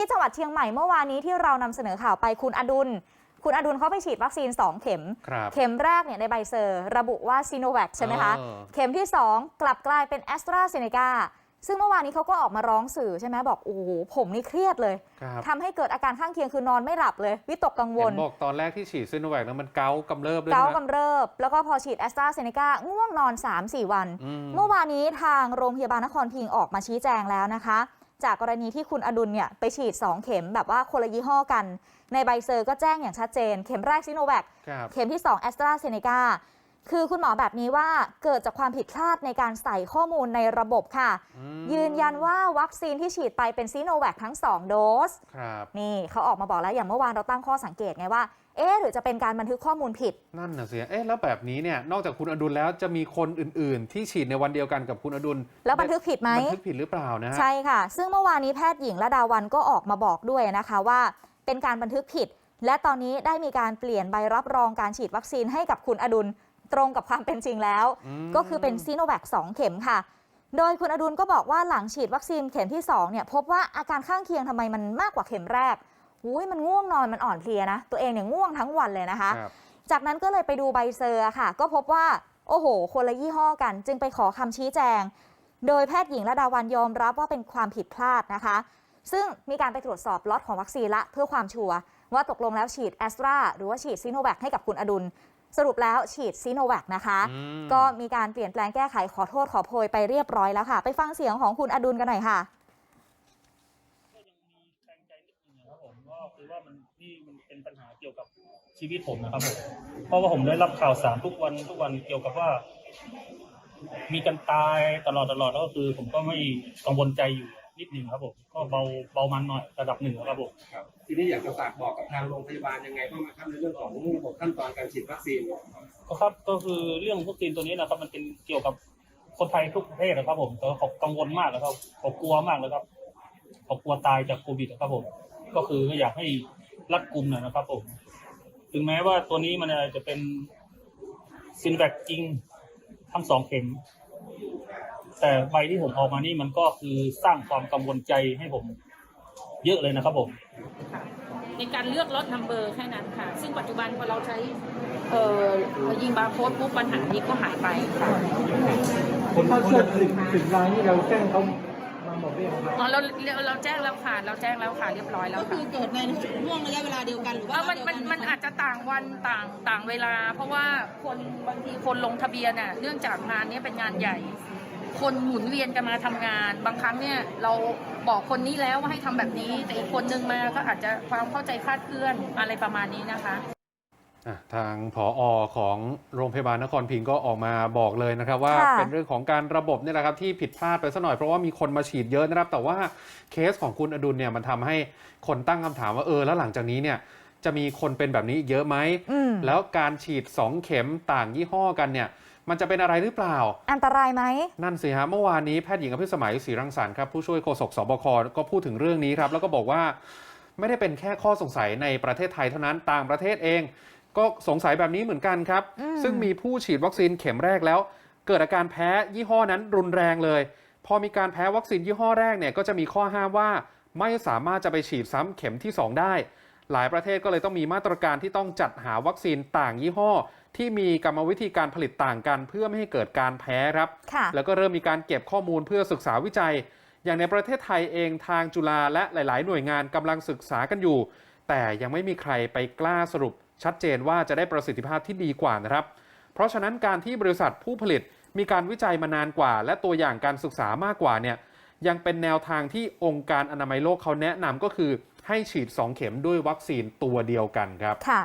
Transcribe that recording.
ที่จังหวัดเชียงใหม่เมื่อวานนี้ที่เรานำเสนอข่าวไปคุณอดุล คุณอดุลเขาไปฉีดวัคซีน 2 เข็มครับเข็มแรกเนี่ยในใบเซอร์ ระบุว่าซีโนแวคใช่ไหมคะเออเข็มที่ 2 กลับกลายเป็นแอสตราเซเนกาซึ่งเมื่อวานนี้เขาก็ออกมาร้องสื่อใช่ไหมบอก โอ้โห ผมนี่เครียดเลยครับทำให้เกิดอาการข้างเคียงคือนอนไม่หลับเลย วิตกกังวเห็ลนบอกตอนแรกที่ฉีดซิโนแวคแล้วมันเกากำเริบด้วยเกานะกำเริบ แล้วก็พอฉีดแอสตราเซเนกาง่วงนอน 3-4 วันอืมเมื่อวานนี้ทางโรงพยาบาลนครพิงค์ออกมาชี้แจงแล้วนะคะ จากกรณีที่คุณอดุลเนี่ยไปฉีด 2 เข็มแบบว่าคนละยี่ห้อกัน ในใบเซอร์ก็แจ้งอย่างชัดเจน เข็มแรกซิโนแวคครับเข็มที่ 2 แอสตราเซเนกา คือคุณหมอแบบนี้ว่าเกิดจากความผิดพลาดในการใส่ข้อมูลในระบบค่ะอืมยืนยันว่าวัคซีนที่ฉีดไปเป็นซีโนแวคทั้ง 2 โดสครับนี่เขาออกมาบอกแล้วอย่างเมื่อวานเราตั้งข้อสังเกตไงว่า เอ๊ะหรือจะเป็นการบันทึกข้อมูลผิด นั่นน่ะสิเอ๊ะแล้วแบบนี้เนี่ยนอกจากคุณอดุลแล้วจะมีคนอื่น ๆ ที่ฉีดในวันเดียวกันกับคุณอดุล แล้วบันทึกผิดไหมบันทึกผิดหรือเปล่านะฮะใช่ค่ะ ซึ่งเมื่อวานนี้แพทย์หญิงระดาวันก็ออกมาบอกด้วยนะคะว่า เป็นการบันทึกผิด และตอนนี้ได้มีการเปลี่ยนใบรับรองการฉีดวัคซีนให้กับคุณอดุล ตรงกับความเป็นจริงแล้วอืมก็คือเป็นซีโนแวค2เข็มค่ะ โดยคุณอดุลก็บอกว่าหลังฉีดวัคซีนเข็มที่2เนี่ยพบว่าอาการข้างเคียงทำไมมันมากกว่าเข็มแรกอุ้ยมันง่วงนอนมันอ่อนเพลียนะ ตัวเองเนี่ยง่วงทั้งวันเลยนะคะครับจากนั้นก็เลยไปดูใบเซอร์ค่ะ ก็พบว่าโอ้โห คนละยี่ห้อกัน จึงไปขอคำชี้แจง โดยแพทย์หญิงระดาวันยอมรับว่าเป็นความผิดพลาดนะคะ ซึ่งมีการไปตรวจสอบล็อตของวัคซีนละเพื่อความชัวร์ว่าตกลงแล้วฉีดแอสตราหรือว่าฉีดซีโนแวคให้กับคุณอดุล สรุปแล้วฉีดซีโนแวคนะคะอืมก็มีการเปลี่ยนแปลงแก้ไขขอโทษขอโพยไปเรียบร้อยแล้วค่ะ ไปฟังเสียงของคุณอดุลกันหน่อยค่ะก็ยังมีแรงใจนิดนึงนะครับผมก็คือว่ามันนี่มันเป็นปัญหาเกี่ยวกับชีวิตผมนะครับผมเพราะว่าผมได้รับข่าวสารทุกวันทุกวันเกี่ยวกับว่า มีกันตายตลอดตลอดแล้วก็คือ ผมก็ไม่กังวลใจอยู่ นิดหนึ่งครับผมก็เบาเบามันหน่อยระดับหนึ่งครับผมครับทีนี้อยากจะฝากบอกกับทางโรงพยาบาลยังไงบ้างไหมครับในเรื่องของระบบขั้นตอนการฉีดวัคซีนก็ครับก็คือเรื่องวัคซีนตัวนี้นะครับมันเป็นเกี่ยวกับคนไทยทุกประเทศนะครับ ผมแต่ว่าเขากังวลมากนะครับเขากลัวมากเลยครับเขากลัวตายจากโควิดนะครับผม ก็คืออยากให้รัดกุมหน่อยนะครับ ผม ถึงแม้ว่าตัวนี้มันจะเป็นซินแวคจริงทั้งสองเข็ม แต่ใบที่ผมออกมานี่มันก็คือสร้างความกังวลใจให้ผม เยอะเลยนะครับผม ค่ะในการเลือกรถนัมเบอร์แค่นั้นค่ะ ซึ่งปัจจุบันพอเราใช้เอ่อยิงบาร์โค้ดปุ๊บปัญหานี้ก็หายไปค่ะคนเขาจะถึงถึงรายนี่เราแจ้งเขามาหมดหรือยังครับอ๋อเราเราเราแจ้งแล้วค่ะ เราแจ้งแล้วค่ะเรียบร้อยแล้ก็วคืค่ะอเกิดในห่วงระยะเวลาเดียวกันหรือว่าเออมันมันมันอาจจะต่างวันต่างต่างเวลา เพราะว่าคนบางทีคนลงทะเบียนน่ะเนื่องจากงานเนี้ยเป็นงานใหญ่ คนหมุนเวียนกันมาทำงาน บางครั้งเนี่ยเราบอกคนนี้แล้วว่าให้ทำแบบนี้ แต่อีกคนนึงมาก็อาจจะความเข้าใจคลาดเคลื่อนอะไรประมาณนี้นะคะอะทางผอของโรงพยาบาลนครพิงค์ก็ออกมาบอกเลยนะครับ ว่าค่ะเป็นเรื่องของการระบบเนี่ยแหละครับที่ผิดพลาดไปสักหน่อยเพราะว่ามีคนมาฉีดเยอะนะครับ แต่ว่าเคสของคุณอดุลเนี่ยมันทำให้คนตั้งคำถามว่าเออแล้วหลังจากนี้เนี่ยจะมีคนเป็นแบบนี้อีกเยอะไหมอืมแล้วการฉีด 2 เข็มต่างยี่ห้อกันเนี่ย มันจะเป็นอะไรหรือเปล่า อันตรายไหม นั่นสิฮะเมื่อวานนี้แพทย์หญิงอภิสมัยศรีรังสรรค์ครับผู้ช่วยโฆษกสบคก็พูดถึงเรื่องนี้ครับ แล้วก็บอกว่าไม่ได้เป็นแค่ข้อสงสัยในประเทศไทยเท่านั้นต่างประเทศเอง ก็สงสัยแบบนี้เหมือนกันครับ อืม ซึ่งมีผู้ฉีดวัคซีนเข็มแรกแล้ว เกิดอาการแพ้ยี่ห้อนั้นรุนแรงเลย พอมีการแพ้วัคซีนยี่ห้อแรกเนี่ยก็จะมีข้อห้ามว่า ไม่สามารถจะไปฉีดซ้ำเข็มที่2ได้ หลายประเทศก็เลยต้องมีมาตรการที่ต้องจัดหาวัคซีนต่างยี่ห้อ ที่มีกรรมวิธีการผลิตต่างกัน เพื่อไม่ให้เกิดการแพ้ครับค่ะแล้วก็เริ่มมีการเก็บข้อมูลเพื่อศึกษาวิจัย อย่างในประเทศไทยเองทางจุฬาและหลาย ๆ หน่วยงานกำลังศึกษากันอยู่ แต่ยังไม่มีใครไปกล้าสรุป ชัดเจนว่าจะได้ประสิทธิภาพที่ดีกว่านะครับ เพราะฉะนั้นการที่บริษัทผู้ผลิตมีการวิจัยมานานกว่า และตัวอย่างการศึกษามากกว่าเนี่ยยังเป็นแนวทางที่องค์การอนามัยโลกเขาแนะนำก็คือ ให้ฉีด 2 เข็มด้วยวัคซีนตัวเดียวกันครับค่ะ